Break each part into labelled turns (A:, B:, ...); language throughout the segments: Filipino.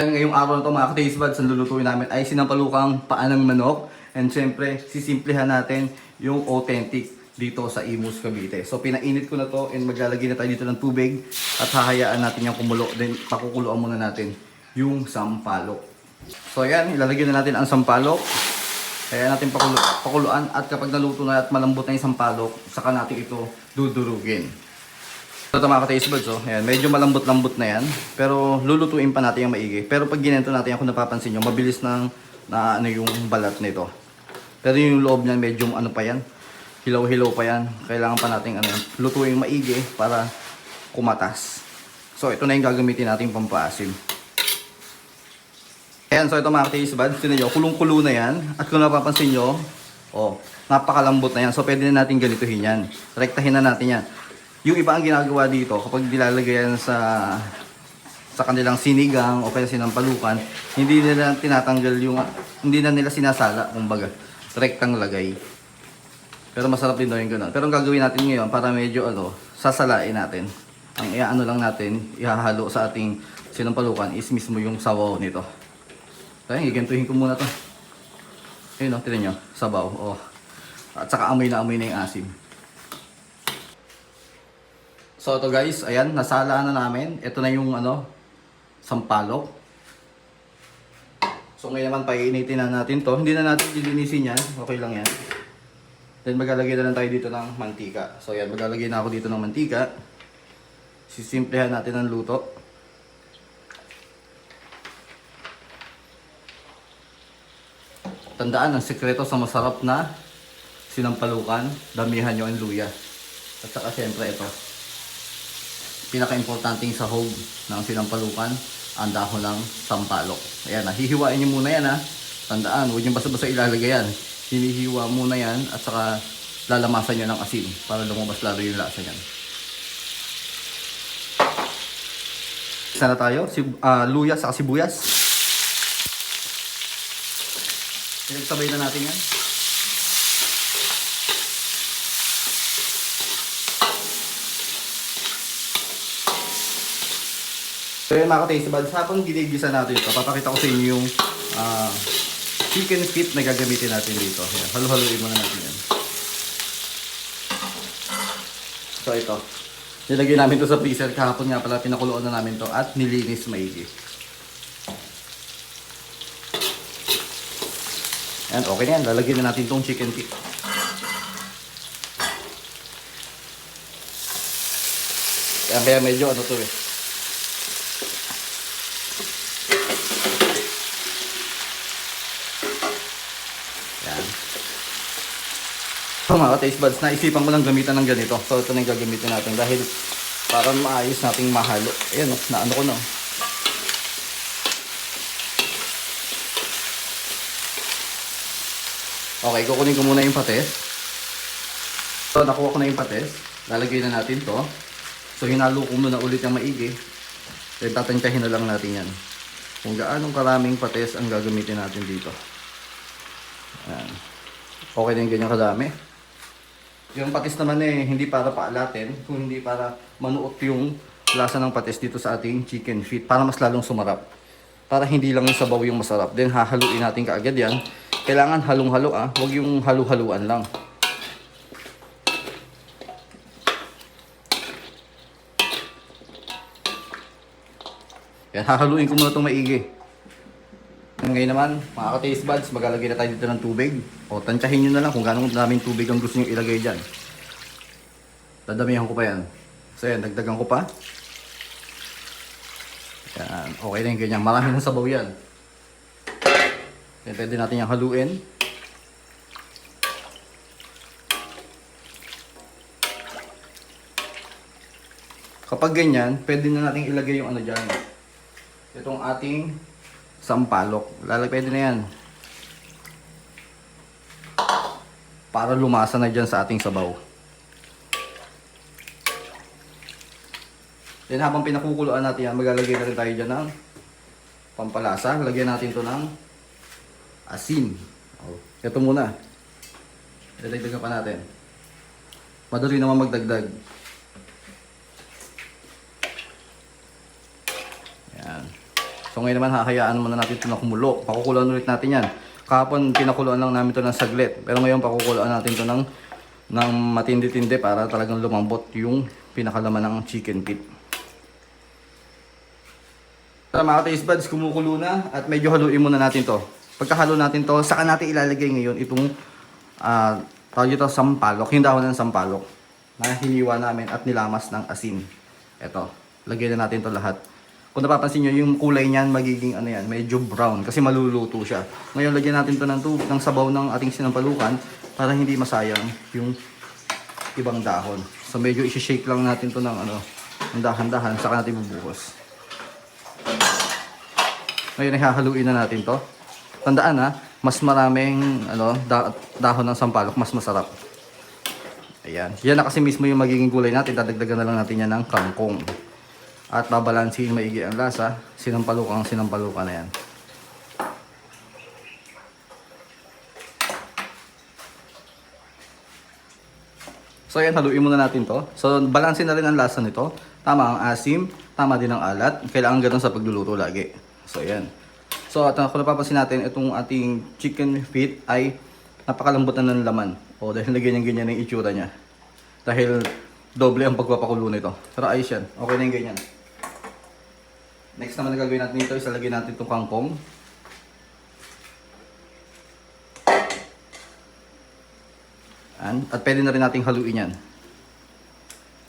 A: Ngayong araw na to mga ka-taste buds, ang lulutuin namin ay sinampalukang paa ng manok. And syempre, sisimplihan natin yung authentic dito sa Imus Cavite. So pinainit ko na to and maglalagay na tayo dito ng tubig at hahayaan natin yung kumulo. Then pakukuluan muna natin yung sampalok. So ayan, ilalagay na natin ang sampalok. Kaya natin pakulo, pakuluan at kapag naluto na at malambot na yung sampalok, saka natin ito dudurugin. Ito mga ka-taste buds, oh. Ayan, medyo malambot-lambot na yan. Pero lulutuin pa natin yung maigi. Pero pag ginento natin, kung napapansin nyo, mabilis nang na ano yung balat nito. Pero yung loob niyan, medyo ano pa yan. Hilaw-hilaw pa yan. Kailangan pa natin ano, lutuin maigi para kumatas. So ito na yung gagamitin natin pampaasim. Ayan, so ito mga ka-taste buds, tinan nyo, kulong-kulo na yan. At kung napapansin nyo, oh, napakalambot na yan. So pwede na natin ganituhin yan. Rektahin na natin yan. Yung iba ang ginagawa dito, kapag nilalagay yan sa sa kanilang sinigang o kaya sinampalukan, hindi nila tinatanggal yung, hindi na nila sinasala, kumbaga, rektang lagay. Pero masarap din daw yung gano'n. Pero ang gagawin natin ngayon, para medyo ano, sasalain natin. Ang iaano lang natin, ihahalo sa ating sinampalukan is mismo yung sabaw nito. Kaya gigantuhin ko muna to. Ayun o, tinan nyo, sabaw. Oh. At saka amoy na amoy na yung asim. So ito guys, ayan, nasala na namin. Ito na yung ano, sampalok. So ngayon naman painitin na natin to. Hindi na natin dilinisin yan. Okay lang yan. Then maglalagay na lang tayo dito ng mantika. So yan, maglalagay na ako dito ng mantika. Sisimplehan natin ang luto. Tandaan, ang sekreto sa masarap na sinampalukan, damihan nyo ang luya. At saka syempre ito, pinaka-importanting sahog ng sinampalukan, ang dahon ng sampalok. Ayan, nahihiwain nyo muna yan ha. Tandaan, huwag nyo basta-basta ilalagay yan. Hinihiwa muna yan at saka lalamasan nyo ng asin para lumabas lalo yung lasa yan. Sana tayo, si, ah, luya sa sibuyas. Pinagsabay na natin yan. So yun mga ka-taste buds, habang ginigisa natin ito, papakita ko sa inyo yung ah, chicken feet na gagamitin natin dito. Ayan, halo-haloin muna natin yan. So ito, nilagay namin to sa freezer kahapon nga pala, pinakuluan na namin to at nilinis maigi. Ayan, okay na yan. Lalagyan na natin tong chicken feet. Kaya medyo ano to eh. So mga taste buds, naisipan ko lang gamitan ng ganito. So ito na yung gagamitin natin dahil para maayos nating mahalo. Ayan, na ano ko no. Okay, kukunin ko muna yung pates. So nakuha ko na yung pates. Lalagay na natin to. So hinalo ko muna ulit yung maigi. Then tatantyahin na lang natin yan. Kung gaanong karaming pates ang gagamitin natin dito. Ayan. Okay din ganyan kadami. Yung patis naman eh, hindi para paalatin, kung hindi para manuot yung lasa ng patis dito sa ating chicken feet para mas lalong sumarap. Para hindi lang yung sabaw yung masarap. Then hahaluin natin kaagad yan. Kailangan halong-halo ah, huwag yung halu-haluan lang. Yan, hahaluin ko muna itong maigi. Ngayon naman, mga ka-taste buds, maglalagay na tayo dito ng tubig. O, tansyahin nyo na lang kung gano'ng daming tubig ang gusto nyo ilagay dyan. Dadamihan ko pa yan. So yan, dagdagan ko pa. Yan, okay na ganyan. Marami ng sabaw yan. Yan, pwede natin yung haluin. Kapag ganyan, pwede na natin ilagay yung ano dyan. Itong ating sampalok. Lalagay pwede na yan. Para lumasa na dyan sa ating sabaw. Then habang pinakukuluan natin yan, maglalagay na rin tayo dyan ng pampalasa. Lagyan natin to ng asin. Oh, ito muna. Dadagdagan pa natin. Madali naman magdagdag. So ngayon naman hahayaan muna natin ito na kumulo. Pakukuloan ulit natin yan. Kahapon pinakuluan lang namin ito ng saglit. Pero ngayon pakukuloan natin ito ng, ng matindi-tindi para talagang lumambot yung pinakalaman ng chicken feet. Tara mga taste buds, kumukulo na at medyo haluin muna natin to. Pagkahalo natin to, saka natin ilalagay ngayon itong ah tawag dito sampalok, yung dahon ng sampalok na hiniwa namin at nilamas ng asin. Ito, lagyan na natin to lahat. Kung napapansin nyo, yung kulay niyan magiging ano yan, medyo brown kasi maluluto siya. Ngayon lagyan natin to ng, tub- ng sabaw ng ating sinampalukan para hindi masayang yung ibang dahon. So medyo isi-shake lang natin to ng ano, dahan-dahan saka natin bubuhos. Ngayon ay hahaluin na natin to. Tandaan ha, mas maraming ano, da- dahon ng sampalok, mas masarap. Ayan. Yan na kasi mismo yung magiging gulay natin. Dadagdagan na lang natin yan ng kangkong. At babalansin maigi ang lasa. Sinampalukang sinampalukan na yan. So ayan, haluin muna natin to. So balansin na rin ang lasa nito. Tama ang asim, tama din ang alat. Kailangan ganun sa pagluluto lagi. So ayan. So at kung napapansin natin, itong ating chicken feet ay napakalambot na ng laman. O dahil na ganyan-ganyan yung itsura niya. Dahil doble ang pagpapakulo nito. Pero ayos yan. Okay na yung ganyan. Next naman na gagawin natin dito, isalagay natin itong kangkong. Yan. At pwede na rin nating haluin yan.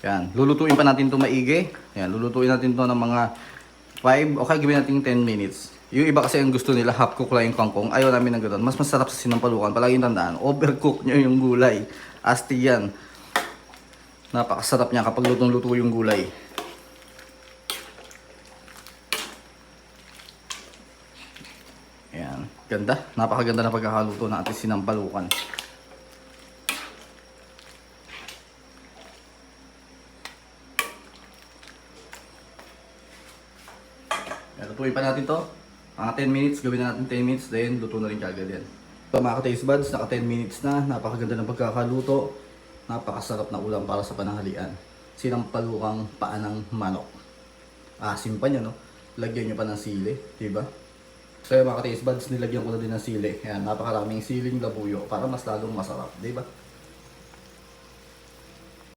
A: Yan. Lulutuin pa natin ito maigi. Yan. Lulutuin natin ito ng mga 5 o kaya gawin natin 10 minutes. Yung iba kasi ang gusto nila half cook lang yung kangkong. Ayaw namin ng ganun. Mas masarap sa sinampalukan. Palaging tandaan, overcook nyo yung gulay. Asti yan. Napakasarap niya kapag lutong-luto yung gulay. Ayan. Ganda. Napakaganda na pagkakaluto ng ating sinampalukan. Lutuin pa natin to. Mga 10 minutes, gawin na natin 10 minutes, then luto na rin kagad yan. So mga taste buds, naka 10 minutes na, napakaganda ng pagkakaluto. Napakasarap na ulam para sa pananghalian. Sinampalukang paa ng manok. Asim pa niya, no? Lagyan nyo pa ng sili, di ba? So yung mga taste buds, nilagyan ko na din ng sili. Ayan, napakaraming siling labuyo para mas lalong masarap, di ba?